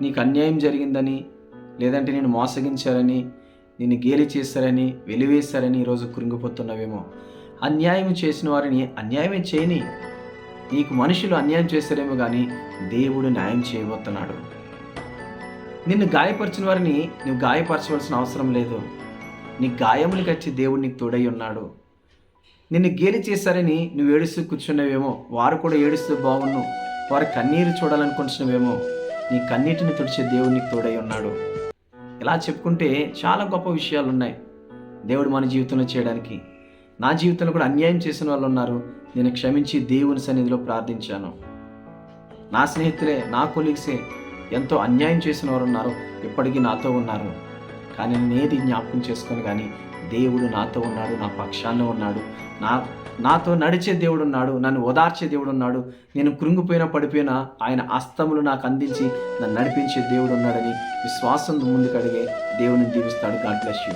నీకు అన్యాయం జరిగిందని లేదంటే నేను మోసగించారని నిన్ను గేలి చేశారని వెలివేశారని ఈరోజు కృంగిపోతున్నావేమో. అన్యాయం చేసిన వారిని అన్యాయమే చేయని నీకు మనుషులు అన్యాయం చేశారేమో కానీ దేవుడు న్యాయం చేయబోతున్నాడు. నిన్ను గాయపరిచిన వారిని నువ్వు గాయపరచవలసిన అవసరం లేదు. నీ గాయములు కచ్చి దేవుడు నీకు తోడై ఉన్నాడు. నిన్ను గేలి చేశారని నువ్వు ఏడుస్తూ కూర్చున్నావేమో. వారు కూడా ఏడుస్తూ బాగున్ను వారి కన్నీరు చూడాలనుకుంటున్నావేమో. నీ కన్నీటిని తుడిచే దేవుడు నీకు తోడై ఉన్నాడు. ఇలా చెప్పుకుంటే చాలా గొప్ప విషయాలు ఉన్నాయి దేవుడు మన జీవితంలో చేయడానికి. నా జీవితంలో కూడా అన్యాయం చేసిన వాళ్ళు ఉన్నారు. నేను క్షమించి దేవుని సన్నిధిలో ప్రార్థించాను. నా స్నేహితులే నా కొలీగ్సే ఎంతో అన్యాయం చేసిన వారు ఉన్నారు. ఇప్పటికీ నాతో ఉన్నారు. కానీ నేది జ్ఞాపకం చేసుకొని కానీ దేవుడు నాతో ఉన్నాడు నా పక్షాన ఉన్నాడు. నా నాతో నడిచే దేవుడు ఉన్నాడు నన్ను ఓదార్చే దేవుడు ఉన్నాడు నేను కృంగిపోయినా పడిపోయినా ఆయన అస్తములు నాకు అందించి నన్ను నడిపించే దేవుడు ఉన్నాడని విశ్వాసం ముందుకు అడిగే దేవుని దీవిస్తాడు. God bless you.